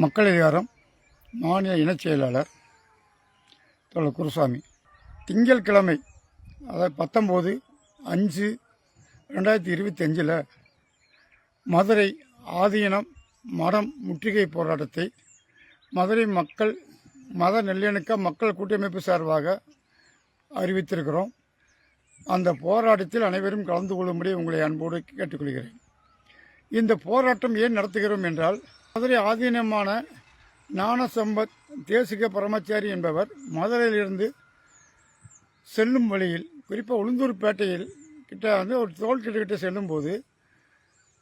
மக்கள் அதிகாரம் மாநில இணைச் செயலாளர் தோழர் குருசாமி. திங்கள்கிழமை அதாவது பத்தொம்போது அஞ்சு ரெண்டாயிரத்தி இருபத்தி அஞ்சில் மதுரை ஆதீனம் மடம் முற்றுகை போராட்டத்தை மதுரை மக்கள் மத நல்லிணக்க மக்கள் கூட்டமைப்பு சார்பாக அறிவித்திருக்கிறோம். அந்த போராட்டத்தில் அனைவரும் கலந்து கொள்ளும்படி உங்களை அன்போடு கேட்டுக்கொள்கிறேன். இந்த போராட்டம் ஏன் நடத்துகிறோம் என்றால் மதுரை ஆதீனமான ஞானசம்பத் தேசிக பரமச்சாரி என்பவர் மதுரையிலிருந்து செல்லும் வழியில் குறிப்பாக உளுந்தூர்பேட்டையில் கிட்ட வந்து ஒரு தோல் கிட்ட செல்லும்போது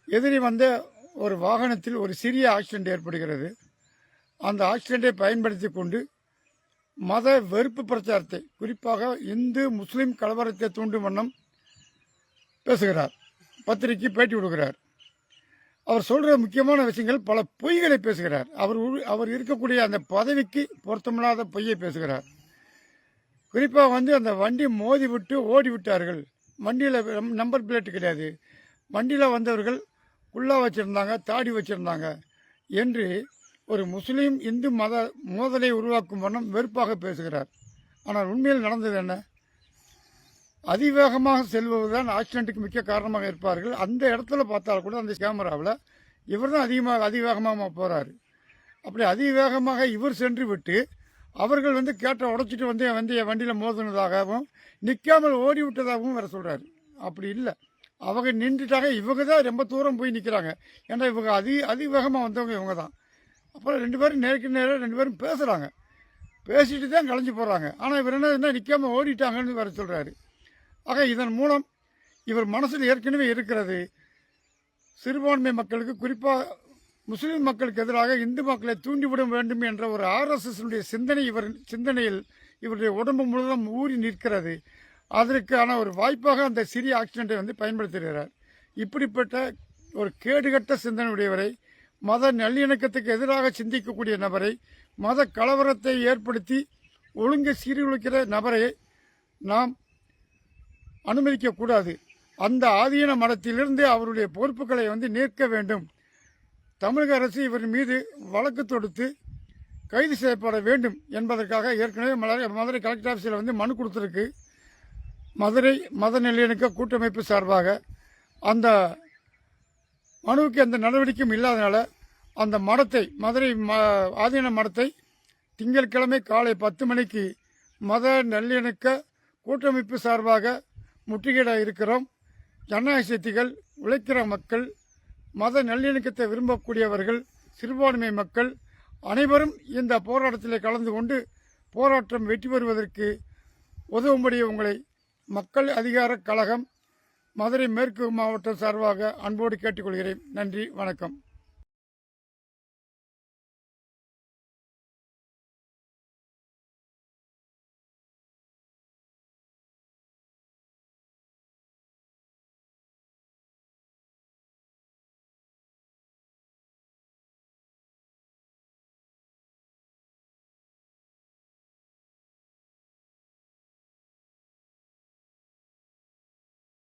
எதிரி வந்த ஒரு வாகனத்தில் ஒரு சிறிய ஆக்சிடென்ட் ஏற்படுகிறது. அந்த ஆக்சிடென்ட்டை பயன்படுத்தி கொண்டு மத வெறுப்பு பிரச்சாரத்தை குறிப்பாக இந்து முஸ்லீம் கலவரத்தை தூண்டும் வண்ணம் பேசுகிறார். பத்திரிகை பேட்டி கொடுக்கிறார். அவர் சொல்கிற முக்கியமான விஷயங்கள் பல பொய்களை பேசுகிறார். அவர் அவர் இருக்கக்கூடிய அந்த பதவிக்கு பொருத்தமில்லாத பொய்யை பேசுகிறார். குறிப்பாக வந்து அந்த வண்டி மோதி விட்டு ஓடி விட்டார்கள். வண்டியில் நம்பர் பிளேட் கிடையாது. வண்டியில் வந்தவர்கள் குள்ளா வச்சுருந்தாங்க தாடி வச்சுருந்தாங்க என்று ஒரு முஸ்லீம் இந்து மத மோதலை உருவாக்கும் வண்ணம் வெறுப்பாக பேசுகிறார். ஆனால் உண்மையில் நடந்தது என்ன? அதிவேகமாக செல்பவர்தான் ஆக்சிடென்ட்டுக்கு முக்கிய காரணமாக இருப்பார்கள். அந்த இடத்துல பார்த்தால் கூட அந்த கேமராவில் இவர் தான் அதிகமாக அதிவேகமாக போகிறாரு அப்படி அதிவேகமாக இவர் சென்று விட்டு அவர்கள் வந்து கேட்ட உடச்சிட்டு வந்து வந்து என் வண்டியில் மோதினதாகவும் நிற்காமல் ஓடி விட்டதாகவும் வேறு சொல்கிறாரு அப்படி இல்லை. அவங்க நின்றுட்டாங்க. இவங்க தான் ரொம்ப தூரம் போய் நிற்கிறாங்க ஏன்னா இவங்க அதி அதிவேகமாக வந்தவங்க இவங்க தான். அப்புறம் ரெண்டு பேரும் நேருக்கு நேரம் ரெண்டு பேரும் பேசுகிறாங்க பேசிட்டு தான் கலைஞ்சு போகிறாங்க ஆனால் இவர் என்ன என்ன நிற்காம ஓடிட்டாங்கன்னு வேறு சொல்கிறாரு ஆக இதன் மூலம் இவர் மனசில் ஏற்கனவே இருக்கிறது. சிறுபான்மை மக்களுக்கு குறிப்பாக முஸ்லிம் மக்களுக்கு எதிராக இந்து மக்களை தூண்டிவிட வேண்டும் என்ற ஒரு ஆர்எஸ்எஸ்னுடைய சிந்தனை இவர் சிந்தனையில் இவருடைய உடம்பு முழுவதும் ஊறி நிற்கிறது. அதற்கான ஒரு வாய்ப்பாக அந்த சிறிய ஆக்சிடென்ட்டை வந்து பயன்படுத்துகிறார். இப்படிப்பட்ட ஒரு கேடுகட்ட சிந்தனையுடையவரை மத நல்லிணக்கத்துக்கு எதிராக சிந்திக்கக்கூடிய நபரை மத கலவரத்தை ஏற்படுத்தி ஒழுங்கை சீர்குலைக்கிற நபரை நாம் அனுமதிக்கக்கூடாது. அந்த ஆதீன மடத்திலிருந்து அவருடைய பொறுப்புகளை வந்து நீக்க வேண்டும். தமிழக அரசு இவர் மீது வழக்கு தொடுத்து கைது செய்யப்பட வேண்டும் என்பதற்காக ஏற்கனவே மதுரை மதுரை கலெக்டர் ஆஃபீஸில் வந்து மனு கொடுத்துருக்கு. மதுரை மத நல்லிணக்க கூட்டமைப்பு சார்பாக அந்த மனுவுக்கு எந்த நடவடிக்கையும் இல்லாதனால அந்த மடத்தை மதுரை ம ஆதீன மடத்தை திங்கட்கிழமை காலை பத்து மணிக்கு மத நல்லிணக்க கூட்டமைப்பு சார்பாக முற்றுகையிட இருக்கிறோம். ஜனநாயக சக்திகள் உழைக்கிற மக்கள் மத நல்லிணக்கத்தை விரும்பக்கூடியவர்கள் சிறுபான்மை மக்கள் அனைவரும் இந்த போராட்டத்தில் கலந்து கொண்டு போராட்டம் வெற்றி பெறுவதற்கு உதவும்படி உங்களை மக்கள் அதிகார கழகம் மதுரை மேற்கு மாவட்டம் சார்பாக அன்போடு கேட்டுக்கொள்கிறேன். நன்றி வணக்கம்.